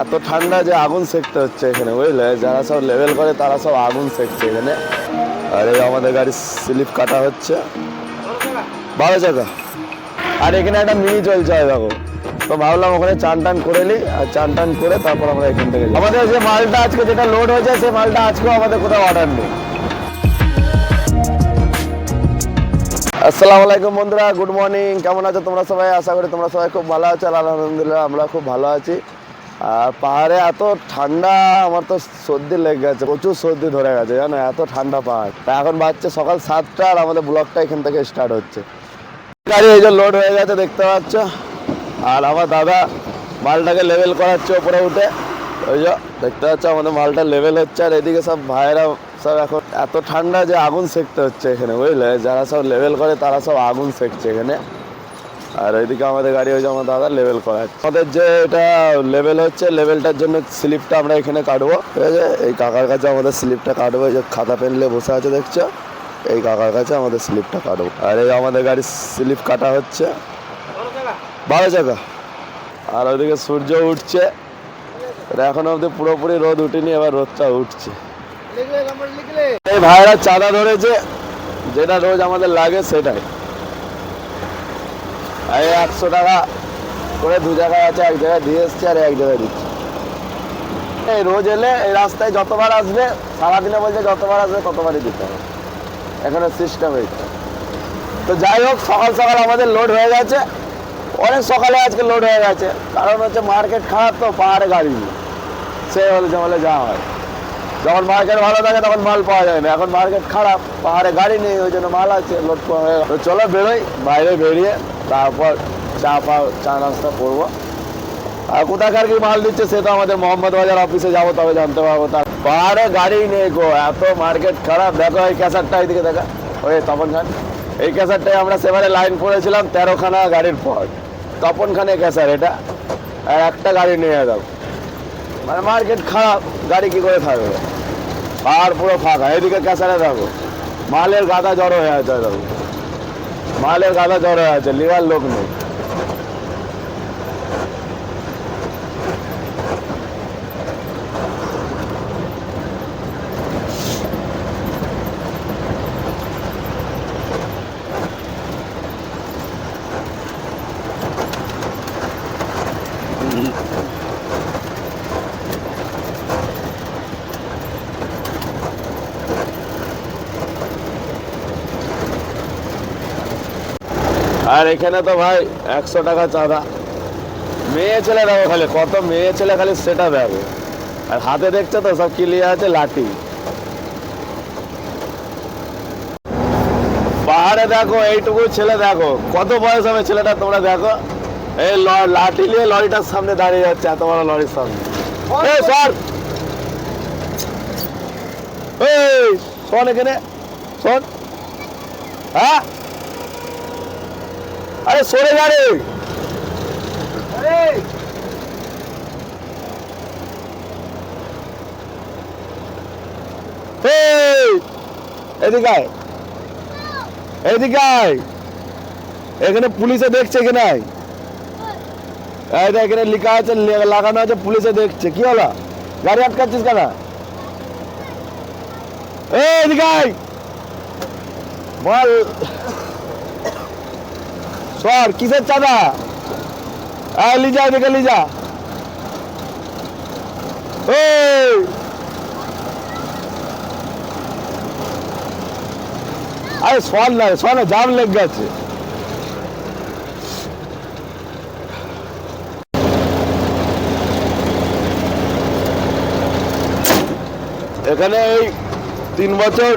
এত ঠান্ডা যে আগুন সেকতে হচ্ছে এখানে, বুঝলে? যারা সব লেভেল করে, তারা সব আগুন সেকছে এখানে। আর এই আমাদের গাড়ির স্লিপ কাটা হচ্ছে। বারো চাকা। আর এখানে একটা মিনি চলছে দেখো। তো ভাবলাম ওখানে চান টান করে নিই, আর চান টান করে তারপর আমরা এখান থেকে আমাদের যে মালটা আজকে যেটা লোড হয়েছে, সেই মালটা আজকেও আমাদের কোথাও অর্ডার নেই। আসসালামু আলাইকুম বন্ধুরা গুড মর্নিং কেমন আছো তোমরা সবাই? আশা করি তোমরা সবাই খুব ভালো আছো। আলহামদুলিল্লাহ, আমরা খুব ভালো আছি। আর পাহাড়ে এত ঠান্ডা, আমার তো সর্দি লেগে গেছে, প্রচুর সর্দি ধরে গেছে, জানো, এত ঠান্ডা পাহাড়। তা এখন বাজছে সকাল সাতটা আর আমাদের ব্লগটা এখান থেকে স্টার্ট হচ্ছে। গাড়ি এই যে লোড হয়ে গেছে, দেখতে পাচ্ছ? আর আমার দাদা মালটাকে লেভেল করাচ্ছে ওপরে উঠে। ওই যে, দেখতে পাচ্ছ, আমাদের মালটা লেভেল হচ্ছে আর এদিকে সব ভাইয়েরা সব এখন এত ঠান্ডা যে আগুন সেকতে হচ্ছে এখানে, বুঝলে? যারা সব লেভেল করে, তারা সব আগুন সেকছে এখানে। আর ওইদিকে আমাদের গাড়ি হয়েছে আমার দাদা লেভেল করাচ্ছে আমাদের যে এটা লেভেল হচ্ছে লেভেলটার জন্য স্লিপটা আমরা এখানে কাটবো। ঠিক আছে? এই কাকার কাছে আমাদের স্লিপটা কাটবো। এই যে খাতা পেন নিয়ে বসে আছে দেখছ? এই কাকার কাছে আমাদের স্লিপটা কাটবো। আর এই আমাদের গাড়ির স্লিপ কাটা হচ্ছে। বারো চাকা। আর ওইদিকে সূর্য উঠছে। এখন অব্দি পুরোপুরি রোদ উঠেনি এবার রোদটা উঠছে। এই ভাইরা চাঁদা ধরেছে। যেটা রোজ আমাদের লাগে সেটাই। একশো টাকা করে দু জায়গায় আছে, এক জায়গায় দিয়ে এসছে আর এক জায়গায় দিচ্ছে। এই রোজ এলে এই রাস্তায় যতবার আসবে, সারাদিনে বলছে যতবার আসবে ততবারই দিতে হবে। এখানে সিস্টেম এইটা তো যাই হোক, সকাল সকাল আমাদের লোড হয়ে গেছে। অনেক সকালে আজকে লোড হয়ে গেছে। কারণ হচ্ছে মার্কেট খারাপ তো, পাহাড়ে গাড়ি সে হলে জমলে যা হয়। যখন মার্কেট ভালো থাকে তখন মাল পাওয়া যায় না। এখন মার্কেট খারাপ, পাহাড়ে গাড়ি নেই, ওই জন্য মাল আছে লোড হয়ে গেল। চলো বেরোই, বাইরে বেরিয়ে তারপর চা পা চা নাস্তা করব। আর কোথাকার কি মাল দিচ্ছে সে তো আমাদের মোহাম্মদ বাজার অফিসে যাব তবে জানতে পারব। তার পাহাড়ে গাড়ি নেই গো, এত মার্কেট খারাপ। দেখো এই ক্যাসারটা এইদিকে দেখা। ওই তপন খান। এই ক্যাসারটাই আমরা সেবারে লাইন করেছিলাম তেরোখানা গাড়ির পর। তপন খানে ক্যাসার এটা। আর একটা গাড়ি নিয়ে যাব মানে মার্কেট খারাপ, গাড়ি কি করে থাকবে? পাহাড় পুরো ফাঁকা। এদিকে ক্যাসারে দেখো মালের গাদা জড়ো হয়ে দেখো। মালের গাদা জড়ো হয়ে আছে আর এখানে তো ভাই একশো টাকা চাঁদা। মেয়ে ছেলে দেখো খালি, কত মেয়ে ছেলে খালি সেটা দেখো আর হাতে দেখছ তো, সব ক্লিয়ার আছে, লাঠি। পাহাড়ে দেখো, এইটুকু ছেলে দেখো। কত বয়স হবে ছেলেটা তোমরা দেখো? এই লাঠি নিয়ে লরিটার সামনে দাঁড়িয়ে যাচ্ছে, এত বড় লরির সামনে। এই সর! এই শোন এখানে শোন হ্যাঁ? আরে সরে যা রে এই, এদিকে আয়। এদিকে আয়। এখানে পুলিশে দেখছে এখানে। এই এখানে লেখা আছে লাগানো আছে পুলিশে দেখছে কি হলো গাড়ি আটকাচ্ছিস কেন এই, এদিকে বল সর কিসের চাঁদা? আয় লিজা এদিকে লিজা এই! আরে সর না সর না, জাম লেগে গেছে। এখানে এই তিন বছর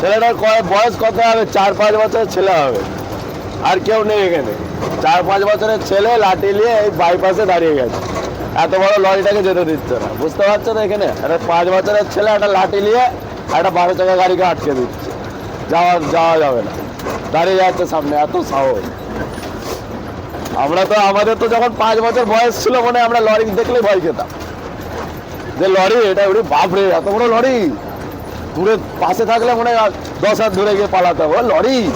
ছেলেটার বয়স কত হবে? চার পাঁচ বছর ছেলে হবে। আর কেউ নেই এখানে। চার পাঁচ বছরের ছেলে লাঠি নিয়ে এই বাইপাসে দাঁড়িয়ে গেছে। এত বড় লরিটাকে যেতে দিচ্ছে না। বুঝতে পারছ তো এখানে? একটা পাঁচ বছরের ছেলে একটা লাঠি নিয়ে একটা বারো চাকা গাড়িকে আটকে দিচ্ছে। যাওয়া যাওয়া যাবে না। দাঁড়িয়ে যাচ্ছে সামনে। এত সাহস। আমরা তো, আমাদের তো যখন পাঁচ বছর বয়স ছিল মনে আমরা লরি দেখলে ভয় খেতাম। যে লরি, এটা ওরে বাপরে, এত বড় লরি। দূরে, পাশে থাকলে মনে হয় দশ হাত দূরে গিয়ে পালাতে হবে। লরি।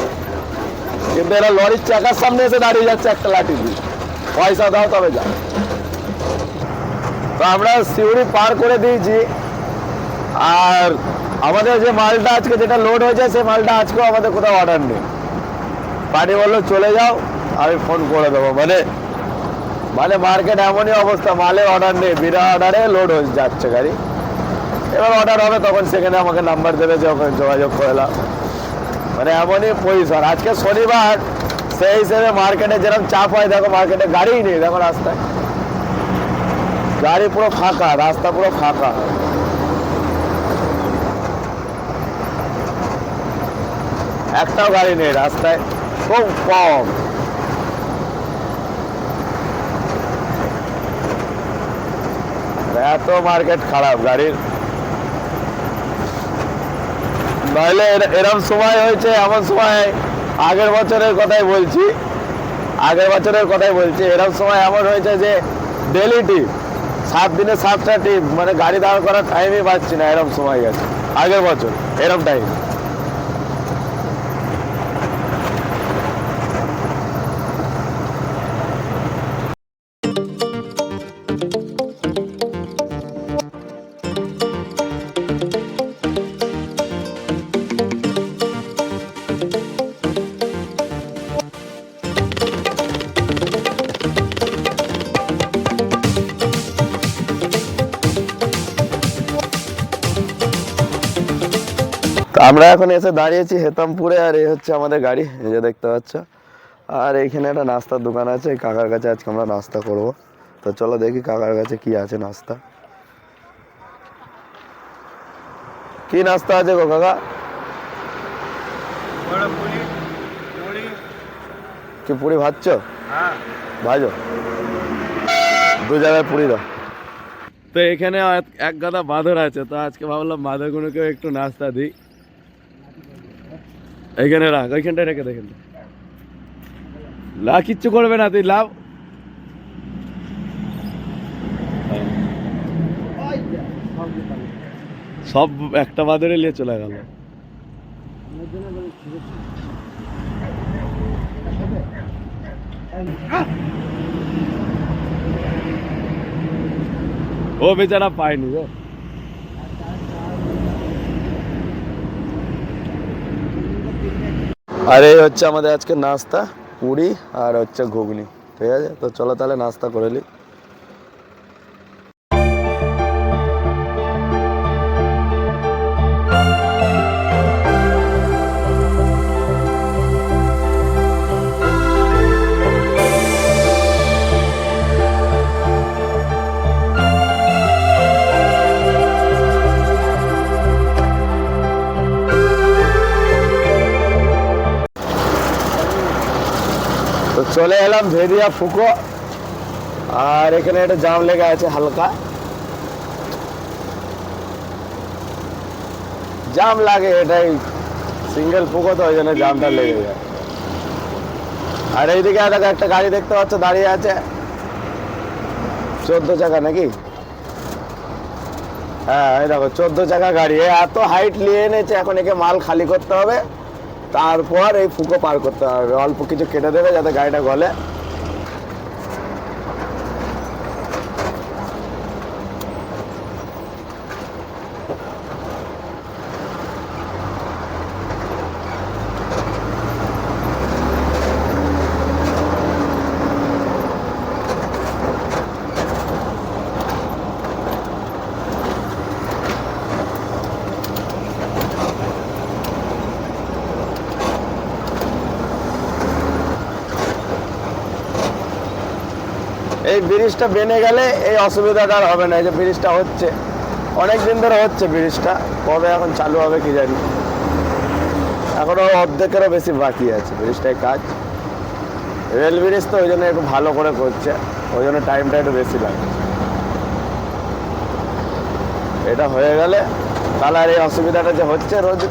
কিন্তু এরা লরির চাকার সামনে এসে দাঁড়িয়ে যাচ্ছে একটা লাঠি দিয়ে। পয়সা দাও তবে যা। তো আমরা সিউড়ি পার করে দিয়েছি। আর আমাদের যে মালটা আজকে যেটা লোড হয়েছে সেই মালটা আজকেও আমাদের কোথাও অর্ডার নেই। পার্টি বলল, চলে যাও, আমি ফোন করে দেবো। মানে মানে মার্কেট এমনই অবস্থা, মালের অর্ডার নেই, বিনা অর্ডারে লোড হয়ে যাচ্ছে গাড়ি। এবার অর্ডার হবে, তখন সেখানে আমাকে নাম্বার দেবে যে ওখানে যোগাযোগ করলাম মানে এমনই পজিশন। আজকে শনিবার, সেই হিসেবে মার্কেটে যেরকম চাপ হয়, দেখো মার্কেটে গাড়িই নেই, দেখো রাস্তায়। গাড়ি পুরো ফাঁকা, রাস্তা পুরো ফাঁকা। একটাও গাড়ি নেই রাস্তায়, খুব কম। এত মার্কেট খারাপ গাড়ির। নইলে এর- এরম সময় হয়েছে, এমন সময় আগের বছরের কথাই বলছি। আগের বছরের কথাই বলছি। এরম সময় এমন হয়েছে যে ডেলি টিপ সাত দিনে সাতটা টিপ মানে গাড়ি দাঁড় করার টাইমই পাচ্ছি না, এরম সময় গেছে। আগের বছর, এরম টাইম আমরা এখন এসে দাঁড়িয়েছি হেতামপুরে আর এই হচ্ছে আমাদের গাড়ি এই যে দেখতে পাচ্ছ। আর এখানে একটা নাস্তার দোকান আছে কাকার কাছে আজকে আমরা নাস্তা করব। তো চলো দেখি কাকার কাছে কি আছে নাস্তা। কি নাস্তা আছে গো কাকা? বড় পুরি পুরি কি পুরি ভাজছ? হ্যাঁ। ভাজো। দু জায়গায় পুরি দাও। তো এখানে এক- এক গাদা বাঁদর আছে তো আজকে ভাবলাম বাঁদরগুলোকেও একটু নাস্তা দিই। এইখানে রাখ, ওইখানটায় রেখে দেখেন লা, কিচ্ছু করবে না তুই লাভ সব একটা বাঁদরে নিয়ে চলে গেল। ও বেচারা পায়নি গো। আর এই হচ্ছে আমাদের আজকে নাস্তা, পুরি আর হচ্ছে ঘুগনি। ঠিক আছে? তো চলো তাহলে নাস্তা করে নিই চলে এলাম ভেদিয়া ফুকো। আর এখানে একটা জাম লেগে আছে হালকা। জাম লাগে এটাই। সিঙ্গেল ফুকো তো ওই জন্য জামটা লেগে যায়। আর এইদিকে দেখো, একটা গাড়ি দেখতে পাচ্ছ, দাঁড়িয়ে আছে। চোদ্দ চাকা নাকি? হ্যাঁ এই দেখো, চোদ্দ চাকা গাড়ি। এত হাইট নিয়ে এনেছে, এখন একে মাল খালি করতে হবে। তারপর এই ফুকো পার করতে হবে। অল্প কিছু কেটে দেবে যাতে গাড়িটা গলে। ব্রিজটা বেনে গেলে এই অসুবিধাটা আর হবে না, এই যে ব্রিজটা হচ্ছে। অনেক দিন ধরে হচ্ছে ব্রিজটা, কবে এখন চালু হবে কি জানি। এখনও অর্ধেকেরও বেশি বাকি আছে ব্রিজটায় কাজ। রেল ব্রিজ তো ওই জন্য একটু ভালো করে করছে, ওই জন্য টাইমটা একটু বেশি লাগে এটা হয়ে গেলে তাহলে আর এই অসুবিধাটা যে হচ্ছে রোজ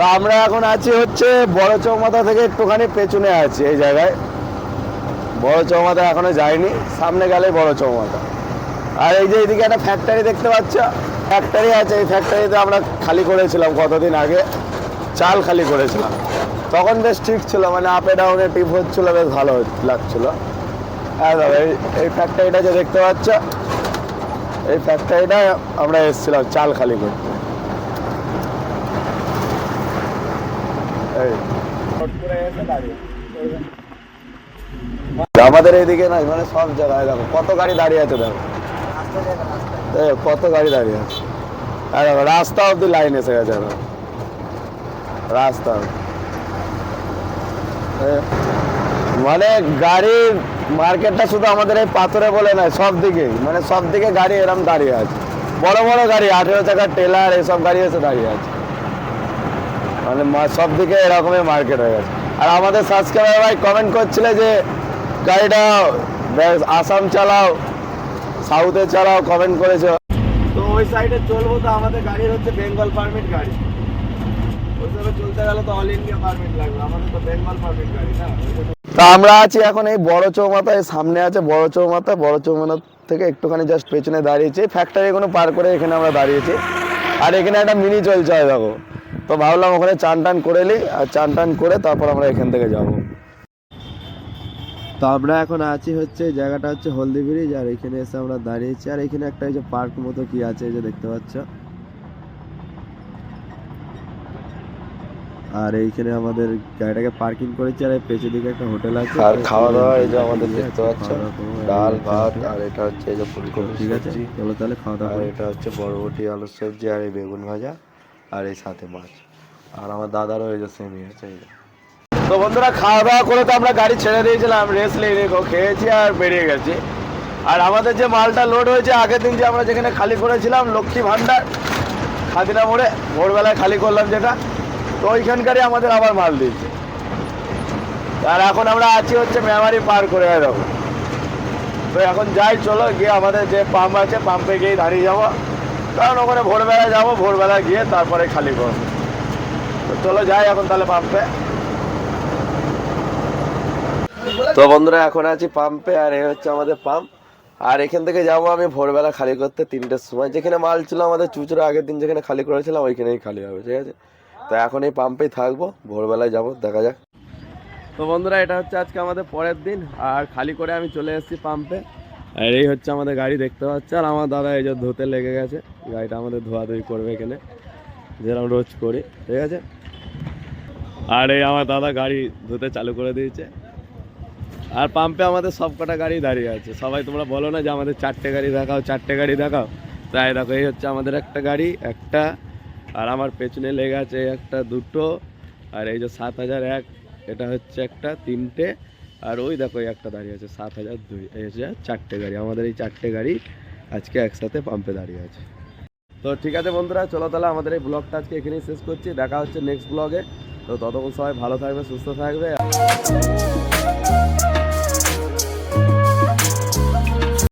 তো আমরা এখন আছি হচ্ছে বড় চৌমাথা থেকে একটুখানি পেছনে আছি এই জায়গায়। বড় চৌমাথা এখনও যায়নি, সামনে গেলে বড় চৌমাথা। আর এই যে এইদিকে একটা ফ্যাক্টরি দেখতে পাচ্ছ? ফ্যাক্টরি আছে, এই ফ্যাক্টরিতে আমরা খালি করেছিলাম কতদিন আগে, চাল খালি করেছিলাম। তখন বেশ ঠিক ছিল মানে আপে ডাউনে টিপ হচ্ছিল, বেশ ভালো লাগছিল। হ্যাঁ দাদা, এই এই ফ্যাক্টরিটা যে দেখতে পাচ্ছ, এই ফ্যাক্টরিটা আমরা এসেছিলাম চাল খালি করতে। আমাদের এইদিকে নাই মানে সব জায়গায় দেখো, কত গাড়ি দাঁড়িয়ে আছে দেখো। কত গাড়ি দাঁড়িয়ে আছে। দেখো, রাস্তা অব্দি লাইন এসে গেছে রাস্তা মানে গাড়ির মার্কেটটা শুধু আমাদের এই পাথরে বলে নয়, সব দিকেই। মানে সব দিকে গাড়ি এরম দাঁড়িয়ে আছে। বড় বড় গাড়ি, আঠেরো চাকার টেলার এসব গাড়ি এসে দাঁড়িয়ে আছে। মানে সব দিকে এরকমই মার্কেট হয়ে গেছে। আর আমাদের সাবস্ক্রাইবার ভাই কমেন্ট করছিল যে, গাড়িটা আসাম চালাও সাউথে চালাও কমেন্ট করেছে। তো ওই সাইডে চলবো তো, আমাদের গাড়ির হচ্ছে বেঙ্গল পারমিট গাড়ি। চলতে গেলে তো অল ইন্ডিয়া পারমিট বেঙ্গল গাড়ি তা আমরা আছি এখন এই বড় চৌমাথায়, সামনে আছে বড় চৌমাথা বড় চৌমাথা থেকে একটুখানি জাস্ট পেছনে দাঁড়িয়েছি। ফ্যাক্টরি কোনো পার করে এখানে আমরা দাঁড়িয়েছি। আর এখানে একটা মিনি চলছে দেখো। তো ভাবলাম ওখানে চান টান করে নিই আর চান টান করে তারপর আমরা এখান থেকে যাব। তো আমরা এখন আছি হচ্ছে জায়গাটা হচ্ছে হলদি ব্রিজ আর এখানে এসে আমরা দাঁড়িয়েছি। আর এখানে একটা এই যে পার্ক মতো কি আছে এই যে দেখতে পাচ্ছ। আর এইখানে আমাদের গাড়িটাকে পার্কিং করেছি আর এই পেছনের দিকে একটা হোটেল আছে। আর খাওয়া দাওয়া এই যে আমাদের দেখতে পাচ্ছ। ডাল ভাত আর এটা হচ্ছে এই যে ফুলকপি ঠিক আছে চলো তাহলে খাওয়া দাওয়া আর এটা হচ্ছে বরবটি আলুর সবজি আর এই বেগুন ভাজা। আর এই সাথে মাছ। আর আমার দাদারও এই যে সেমি তো বন্ধুরা খাওয়া দাওয়া করে তো আমরা গাড়ি ছেড়ে দিয়েছিলাম রেস্ট নিয়ে খেয়েছি আর বেরিয়ে গেছি। আর আমাদের যে মালটা লোড হয়েছে, আগের দিন যে আমরা যেখানে খালি করেছিলাম, লক্ষ্মী ভাণ্ডার খাদিনা মোড়ে, ভোরবেলায় খালি করলাম যেটা, তো ওইখানকারই আমাদের আবার মাল দিয়েছে। আর এখন আমরা আছি হচ্ছে মেমারি পার করে দেখো তো এখন যাই, চলো গিয়ে আমাদের যে পাম্প আছে পাম্পে গিয়ে দাঁড়িয়ে যাব। কারণ ওখানে ভোরবেলায় যাব ভোরবেলা গিয়ে তারপরে খালি করব। তো চলো যাই এখন তাহলে পাম্পে তো বন্ধুরা, এখন আছি পাম্পে আর এই হচ্ছে আমাদের পাম্প আর এখান থেকে যাব আমি ভোরবেলা খালি করতে তিনটের সময়। যেখানে মাল ছিল আমাদের চুচুড়ো, আগের দিন যেখানে খালি করেছিলাম, ওইখানেই খালি হবে, ঠিক আছে? তো এখন এই পাম্পেই থাকব, ভোরবেলায় যাব, দেখা যাক। তো বন্ধুরা, এটা হচ্ছে আজকে আমাদের পরের দিন, আর খালি করে আমি চলে এসেছি পাম্পে আর এই হচ্ছে আমাদের গাড়ি, দেখতে পাচ্ছি? আর আমার দাদা এই যে ধুতে লেগে গেছে। গাড়িটা আমাদের ধোয়াধুয়ি করবে এখানে। যেরকম রোজ করি, ঠিক আছে? আর এই আমার দাদা গাড়ি ধুতে চালু করে দিয়েছে। আর পাম্পে আমাদের সব কটা গাড়ি দাঁড়িয়ে আছে। সবাই তোমরা বলো না যে আমাদের চারটে গাড়ি দেখাও, চারটে গাড়ি দেখাও। তাই দেখো, এই হচ্ছে আমাদের একটা গাড়ি, একটা, আর আমার পেছনে লেগে আছে একটা দুটো, আর এই যে সাত হাজার এক, এটা হচ্ছে একটা, তিনটে, আর ওই দেখো একটা দাঁড়িয়ে আছে, সাত হাজার দুই, এই হচ্ছে চারটে গাড়ি, আমাদের এই চারটে গাড়ি আজকে একসাথে পাম্পে দাঁড়িয়ে আছে। তো ঠিক আছে বন্ধুরা, চলো তাহলে আমাদের এই ব্লগটা আজকে এখানেই শেষ করছি। দেখা হচ্ছে নেক্সট ব্লগে তো ততক্ষণ সবাই ভালো থাকবে, সুস্থ থাকবে।